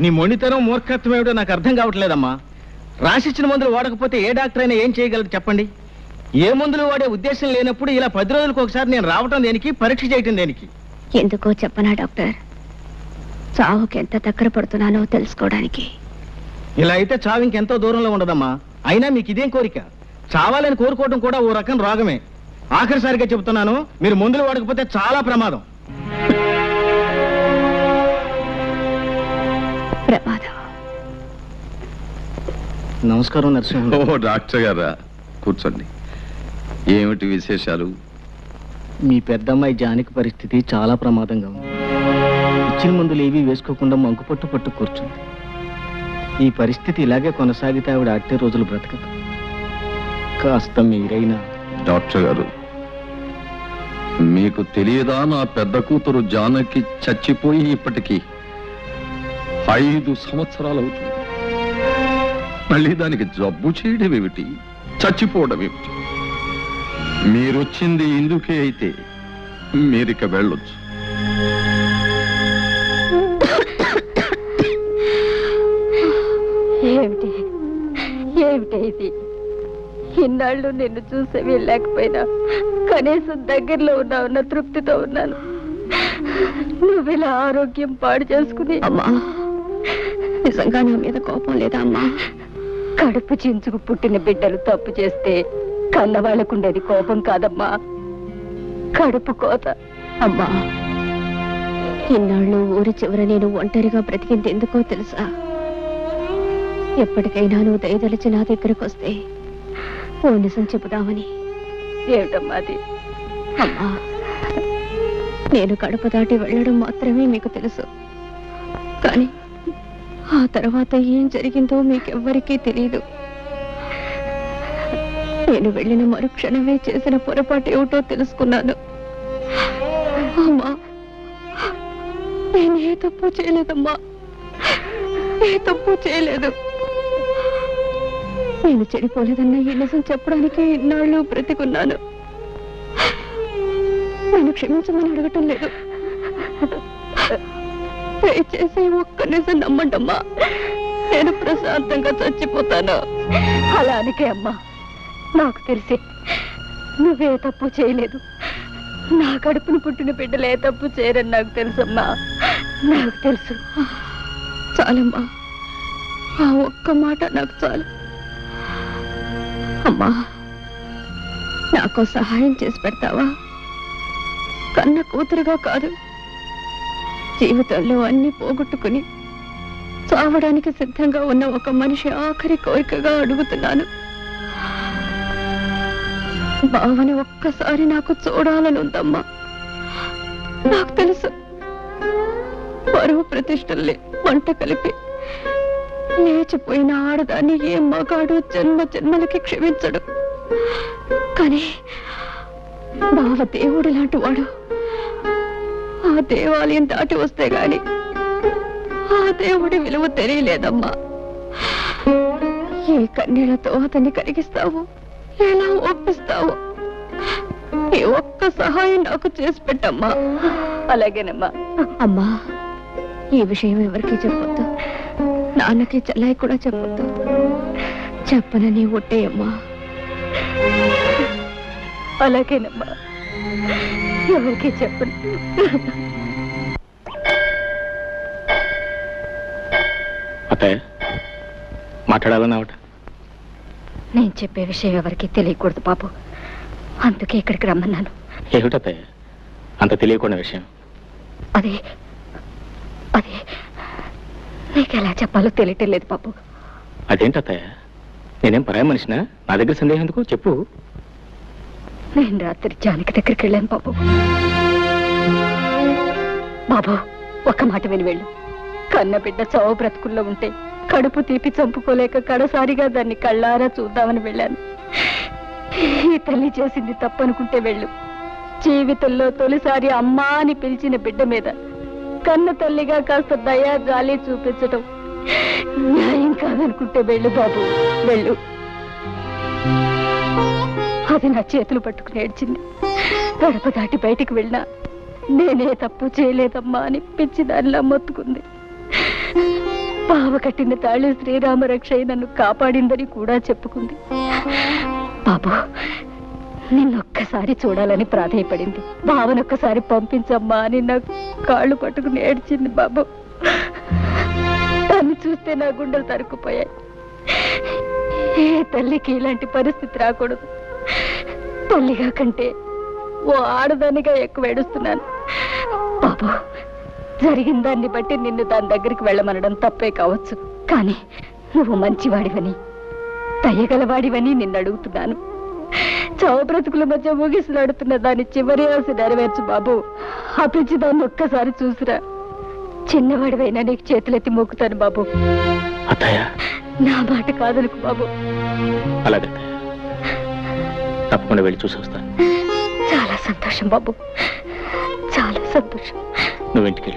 నీ మొండితనం మూర్ఖత్వం ఏమిటో నాకు అర్థం కావట్లేదమ్మా. రాసిచ్చిన మందులు వాడకపోతే ఏ డాక్టర్ అయినా ఏం చేయగలరు చెప్పండి? ఏ మందులు వాడే ఉద్దేశం లేనప్పుడు ఇలా పది రోజులకు ఒకసారి నేను రావటం దేనికి పరీక్ష చేయటం దేనికి? ఎందుకో చెప్పనా డాక్టర్? చావుకి ఎంత దగ్గర పడుతున్నానో తెలుసుకోవడానికి. ఇలా అయితే చావు ఇంకెంతో దూరంలో ఉండదమ్మా. అయినా మీకు ఇదేం కోరిక? చావాలని కోరుకోవడం కూడా ఓ రకం రోగమే. ఆఖరిసారిగా చెబుతున్నాను మీరు మందులు వాడకపోతే చాలా ప్రమాదం. ప్రమాదం నమస్కారం నరసింహ ఓ డాక్టర్ గారా కూర్చోండి. ఏమిటి విశేషాలు? మీ పెద్దమ్మాయి జానకి పరిస్థితి చాలా ప్రమాదంగా ఉంది. ఇచ్చిన మందులు ఏవీ వేసుకోకుండా మంకు పట్టు పట్టు కూర్చుంది. ఈ పరిస్థితి ఇలాగే కొనసాగితే ఆవిడ అట్టే రోజులు బ్రతకదు. కాస్త మీరైనా. డాక్టర్ గారు మీకు తెలియదా నా పెద్ద కూతురు జానకి చచ్చిపోయి ఇప్పటికీ? ఐదు సంవత్సరాలు అవుతుంది మళ్ళీ దానికి జబ్బు చేయడం ఏమిటి? చచ్చిపోవడం ఏమిటి? మీరొచ్చింది ఇందుకే అయితే మీరిక వెళ్ళొచ్చు. ఏమిటి? ఏమిటి ఇది? ఇన్నాళ్ళు నిన్ను చూసే వెళ్ళలేకపోయినా కనీసం దగ్గరలో ఉన్నావన్న తృప్తితో ఉన్నాను. నువ్వు ఇలా ఆరోగ్యం పాడు చేసుకుని అమ్మా. నిజంగా నా మీద కోపం లేదా అమ్మా కడుపు చించుకు పుట్టిన బిడ్డలు తప్పు చేస్తే కన్నవాళ్ళకుండేది కోపం కాదమ్మా. కడుపు కోత. అమ్మా ఇన్నాళ్ళు ఊరి చివర నేను ఒంటరిగా బ్రతికింది ఎందుకో తెలుసా? ఎప్పటికైనా నువ్వు దయదలిచి నా దగ్గరకు వస్తే ఓ నిజం చెబుదామని. ఏమిటమ్మా అది? అమ్మా నేను కడప దాటి వెళ్ళడం మాత్రమే మీకు తెలుసు. కానీ ఆ తర్వాత ఏం జరిగిందో మీకెవ్వరికీ తెలియదు నేను వెళ్ళిన మరుక్షణమే చేసిన పొరపాటు ఏమిటో తెలుసుకున్నాను. అమ్మా నేను ఏ తప్పు చేయలేదమ్మా. ఏ తప్పు చేయలేదు. నేను చెడిపోలేదన్న ఈ నిజం చెప్పడానికి ఇన్నాళ్ళు బ్రతికున్నాను. నేను క్షమించమని అడగటం లేదు. దయచేసి ఒక్క నిజం నమ్మండమ్మా. నేను ప్రశాంతంగా చచ్చిపోతాను. అలానికే అమ్మా. నాకు తెలిసి నువ్వే తప్పు చేయలేదు. నా కడుపును పుట్టిన బిడ్డలే తప్పు చేయరని నాకు తెలుసమ్మా. నాకు తెలుసు. చాలమ్మా. ఆ ఒక్క మాట నాకు చాలు. అమ్మా నాకు సహాయం చేసి పెడతావా? కన్న కూతురుగా కాదు. జీవితంలో అన్ని పోగొట్టుకుని చావడానికి సిద్ధంగా ఉన్న ఒక మనిషి ఆఖరి కోరికగా అడుగుతున్నాను. బావని ఒక్కసారి నాకు చూడాలని ఉందమ్మా నాకు తెలుసు. పరువు ప్రతిష్టలే వంట కలిపి లేచిపోయిన ఆడదాన్ని ఏ మగాడు జన్మ జన్మలకి క్షమించడు. కానీ బావ దేవుడు లాంటి వాడు దేవాలయం దాటి వస్తే గాని ఆ దేవుడి విలువ తెలియలేదమ్మా. ఏ కన్నీళ్ళతో అతన్ని కరిగిస్తావు? ఎలా ఒప్పిస్తావు? ఈ ఒక్క సహాయం నాకు చేసి పెట్టమ్మా. అలాగేనమ్మా. అమ్మా ఈ విషయం ఎవరికి చెప్పొద్దు. నాన్నకి చెల్లాయి కూడా చెప్పొద్దు. చెప్పనని ఒట్టేయమ్మా. అలాగేనమ్మా. ఎవరికి చెప్పను. అత్తయ్య మాట్లాడాలని అవట నేను చెప్పే విషయం ఎవరికి తెలియకూడదు బాబు. అందుకే ఇక్కడికి రమ్మన్నాను. ఏమిటత్తయ్య అంత తెలియకుండా విషయం. అది అది. నీకు ఎలా చెప్పాలో తెలియటం లేదు బాబు. అదేంటత్తయ్య నేనేం పరాయి మనిషినా? నా దగ్గర సందేహం ఎందుకు? చెప్పు. నేను రాత్రి జానకి దగ్గరికి వెళ్ళాను బాబు. బాబు ఒక్క మాట విని వెళ్ళు. కన్న బిడ్డ చావు బ్రతుకుల్లో ఉంటే కడుపు తీపి చంపుకోలేక కడసారిగా దాన్ని కళ్ళారా చూద్దామని వెళ్ళాను. ఈ తల్లి చేసింది తప్పనుకుంటే వెళ్ళు. జీవితంలో తొలిసారి అమ్మా అని పిలిచిన బిడ్డ మీద కన్న తల్లిగా కాస్త దయా జాలి చూపించటం న్యాయం కాదనుకుంటే వెళ్ళు బాబు వెళ్ళు. అది నా చేతులు పట్టుకుని ఏడ్చింది. గడప దాటి బయటికి వెళ్ళినా నేనే తప్పు చేయలేదమ్మా అని పిచ్చి దానిలా మొత్తుకుంది. బావ కట్టిన తాళి శ్రీరామ రక్ష నన్ను కాపాడిందని కూడా చెప్పుకుంది. బాబు నిన్నొక్కసారి చూడాలని ప్రాధాయపడింది. భావనొక్కసారి పంపించమ్మా అని నా కాళ్ళు పట్టుకుని ఏడ్చింది బాబు. తను చూస్తే నా గుండెలు తరుక్కుపోయాయి. ఏ తల్లికి ఇలాంటి పరిస్థితి రాకూడదు. తల్లిగా కంటే ఓ ఆడదానిగా ఎక్కువ ఏడుస్తున్నాను. బాబు జరిగిన దాన్ని బట్టి నిన్ను దాని దగ్గరికి వెళ్ళమనడం తప్పే కావచ్చు. కానీ నువ్వు మంచివాడివని దయగలవాడివని నిన్ను అడుగుతున్నాను. చావు బ్రతుకుల మధ్య ఊగిసలాడుతున్న దాని చివరి ఆశ నెరవేర్చు బాబు. ఆ పిచ్చి దాన్ని ఒక్కసారి చూసిరా. చిన్నవాడివైనా నీకు చేతులెత్తి మొక్కుతాను బాబు. నా మాట కాదనుకు బాబు. అలాగే తప్పకుండా వెళ్ళి చూసి వస్తాను. చాలా సంతోషం బాబు. చాలా సంతోషం. నువ్వు ఇంటికి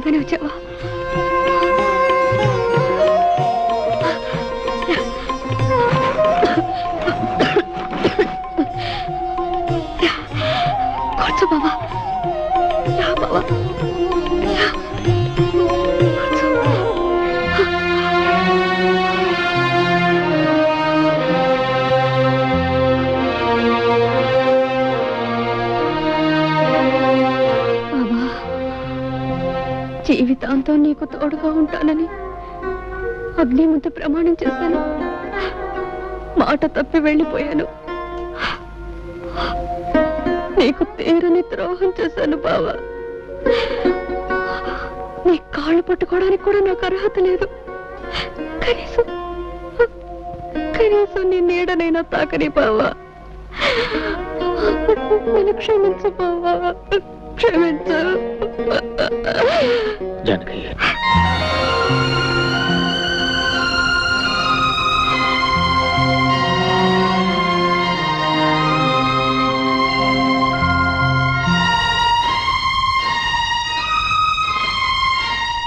నిజంగానే వచ్చావా జీవితాంతం నీకు తోడుగా ఉంటానని అగ్ని ముందు ప్రమాణం చేశాను. మాట తప్పి వెళ్ళిపోయాను. నీకు తీరని ద్రోహం చేశాను బావా. నీ కాళ్ళు పట్టుకోవడానికి కూడా నాకు అర్హత లేదు. కనీసం కనీసం నీ నీడనైనా తాకని బావా. నన్ను క్షమించు బావా. క్షమించు. జానకి.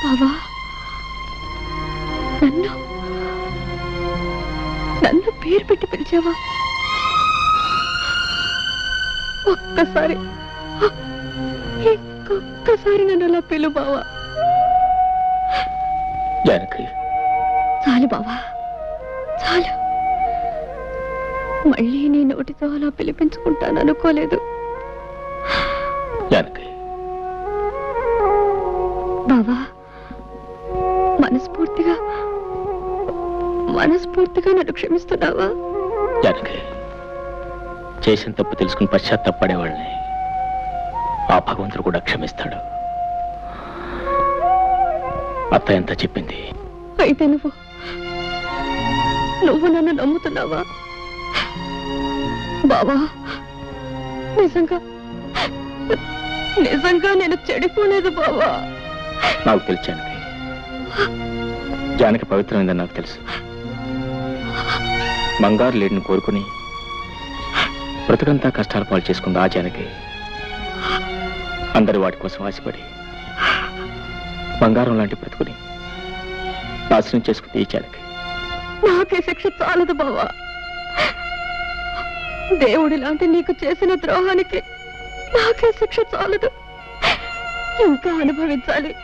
బావా నన్ను నన్ను పేరు పెట్టి పిలిచావా? ఒక్కసారి ఇంకొక్కసారి నన్ను అలా పిలు బావా. జానకి. చాలు బావా. చాలు. మళ్ళీ నీ నోటితో అలా పిలిపించుకుంటాను అనుకోలేదు. జానకి. బావా మనస్ఫూర్తిగా మనస్ఫూర్తిగా నన్ను క్షమిస్తున్నావా? జానకి చేసిన తప్పు తెలుసుకుని పశ్చాత్తాపడేవాళ్ళని ఆ భగవంతుడు కూడా క్షమిస్తాడు. అత్త ఎంత చెప్పింది? అయితే నువ్వు నువ్వు నన్ను నమ్ముతున్నావా? బావా నిజంగా నిజంగా నేను చెడిపోలేదు బావా. నాకు తెలుసు జానకి. జానకి పవిత్రమైందని నాకు తెలుసు. బంగారు లేడిని కోరుకుని బ్రతుకంతా కష్టాలు పాలు చేసుకుంది ఆ జానకి. అందరి వాటి కోసం ఆశపడి బంగారం లాంటి బ్రతుకుని నాశనం చేసుకుంది ఈ జానకి నాకే శిక్ష చాలదు బావా. దేవుడి లాంటి నీకు చేసిన ద్రోహానికి నాకే శిక్ష చాలదు. ఇంకా అనుభవించాలి.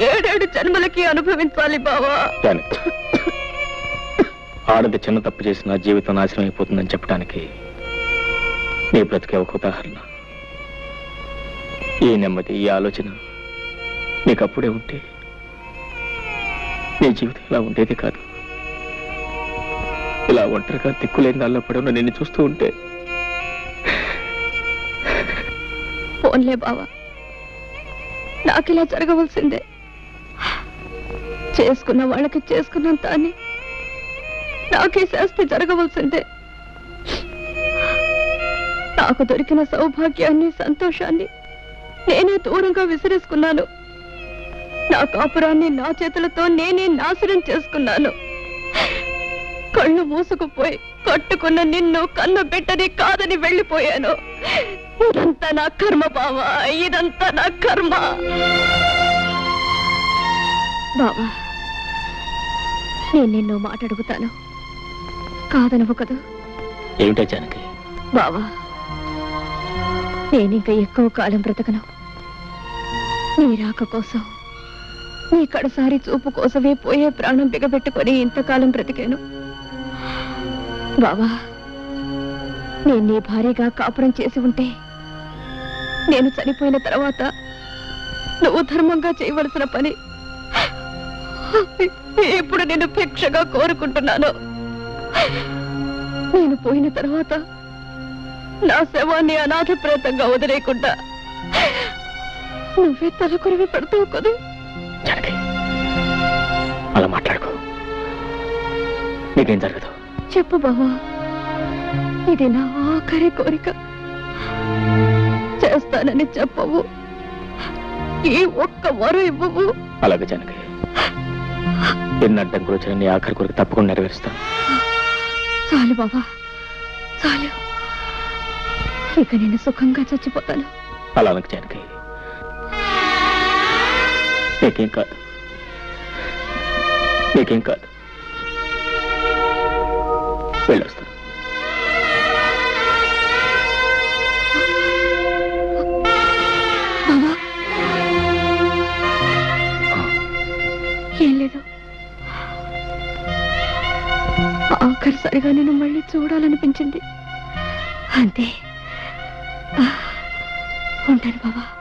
ఏడేడు జన్మలకి అనుభవించాలి బావా. ఆడది చిన్న తప్పు చేసిన జీవితం నాశనం అయిపోతుందని చెప్పడానికి నీ బ్రతికే ఒక ఉదాహరణ. ఈ నెమ్మది ఈ ఆలోచన అప్పుడే ఉంటే నీ జీవితం ఇలా ఉండేది కాదు. ఇలా ఒంటరిగా దిక్కులేని దానిలో పడి ఉన్న నిన్ను చూస్తూ ఉంటే పోన్లే బావా. నాకిలా జరగవలసిందే. చేసుకున్న వాళ్ళకి చేసుకున్నంత అని నాకే శాస్తి జరగవలసిందే. నాకు దొరికిన సౌభాగ్యాన్ని సంతోషాన్ని నేనే దూరంగా విసిరేసుకున్నాను. నా కాపురాన్ని నా చేతులతో నేనే నాశనం చేసుకున్నాను. కళ్ళు మూసుకుపోయి కట్టుకున్న నిన్ను కన్ను బిడ్డని కాదని వెళ్ళిపోయాను. ఇదంతా నా కర్మ బావా ఇదంతా నా కర్మ. బావా నేను నిన్ను మాట అడుగుతాను కాదనవు కదా. ఏమిటా జానకి? బావా నేనింక ఎక్కువ కాలం బ్రతకను. నీ రాక కోసం నీ కడసారి చూపు కోసమే పోయే ప్రాణం బిగబెట్టుకొని ఇంతకాలం బ్రతికాను. బావా నేను నీ భార్యగా కాపురం చేసి ఉంటే నేను చనిపోయిన తర్వాత నువ్వు ధర్మంగా చేయవలసిన పని ఇప్పుడు నేను భిక్షగా కోరుకుంటున్నాను. నేను పోయిన తర్వాత నా శవాన్ని అనాథ ప్రేతంగా వదిలేకుండా నువ్వే తలకొరివి పెడతావు కదా? జానకి అలా మాట్లాడుకో. నీకేం జరగదు. చెప్పు బావా. ఇది నా ఆఖరి కోరిక. చేస్తానని చెప్పవు. ఈ ఒక్క వరం ఇవ్వవు. అలాగే జానకి. ఎన్ని అడ్డంకులు వచ్చిన నీ ఆఖరి కొరకు తప్పకుండా నెరవేరుస్తాను చాలు బావా. చాలు. ఇక నేను సుఖంగా చచ్చిపోతాను. అలా అనకు జానకి. నీకేం కాదు. నీకేం కాదు. వెళ్ళొస్తాను బావా. ఏం లేదు. ఆఖరిసరిగా నేను మళ్ళీ చూడాలనిపించింది. అంతే. ఉంటాను బావా.